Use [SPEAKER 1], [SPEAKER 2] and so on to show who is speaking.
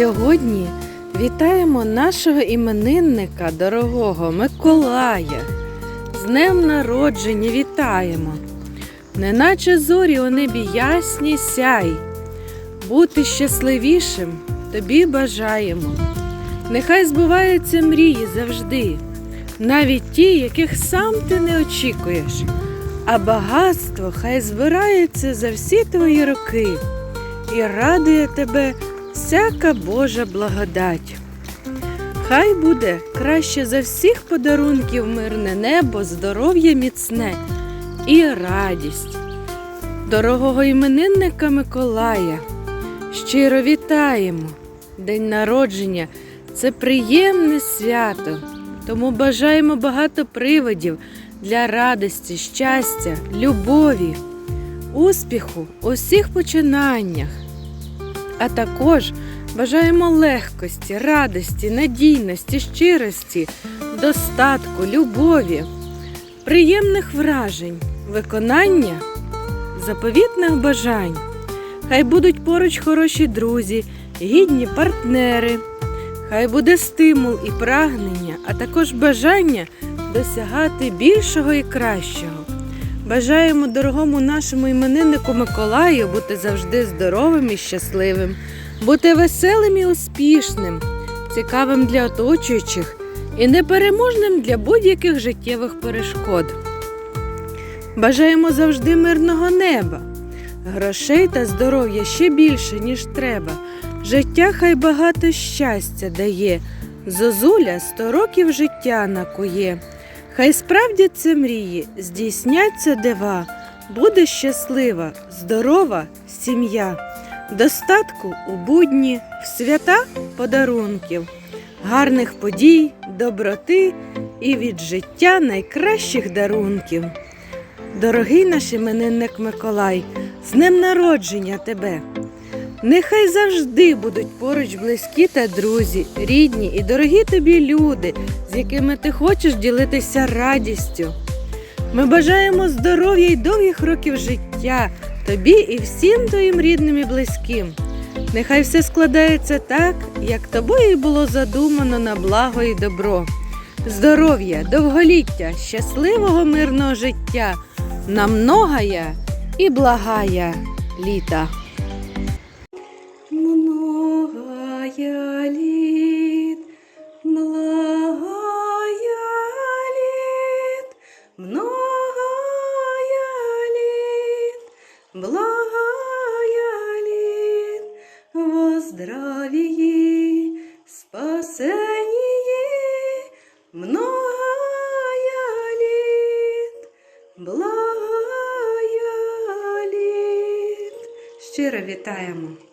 [SPEAKER 1] Сьогодні вітаємо нашого іменинника, дорогого Миколая. З днем народження вітаємо. Неначе зорі у небі ясні сяй. Бути щасливішим тобі бажаємо. Нехай збуваються мрії завжди, навіть ті, яких сам ти не очікуєш. А багатство хай збирається за всі твої роки і радує тебе всяка Божа благодать. Хай буде краще за всіх подарунків мирне небо, здоров'я міцне і радість. Дорогого іменинника Миколая, щиро вітаємо! День народження це приємне свято, тому бажаємо багато приводів для радості, щастя, любові, успіху у всіх починаннях. А також бажаємо легкості, радості, надійності, щирості, достатку, любові, приємних вражень, виконання заповітних бажань. Хай будуть поруч хороші друзі, гідні партнери. Хай буде стимул і прагнення, а також бажання досягати більшого і кращого. Бажаємо дорогому нашому імениннику Миколаю бути завжди здоровим і щасливим, бути веселим і успішним, цікавим для оточуючих і непереможним для будь-яких життєвих перешкод. Бажаємо завжди мирного неба, грошей та здоров'я ще більше, ніж треба. Життя хай багато щастя дає, зозуля сто років життя накує. Хай справдяться мрії, здійсняться дива, буде щаслива, здорова сім'я, достатку у будні, в свята подарунків, гарних подій, доброти і від життя найкращих дарунків. Дорогий наш іменинник Миколай, з днем народження тебе! Нехай завжди будуть поруч близькі та друзі, рідні і дорогі тобі люди, з якими ти хочеш ділитися радістю. Ми бажаємо здоров'я й довгих років життя тобі і всім твоїм рідним і близьким. Нехай все складається так, як тобою було задумано на благо і добро. Здоров'я, довголіття, щасливого мирного життя, на многая і благая літа. Здравии, спасении, многая літ, благая літ. Щиро вітаємо!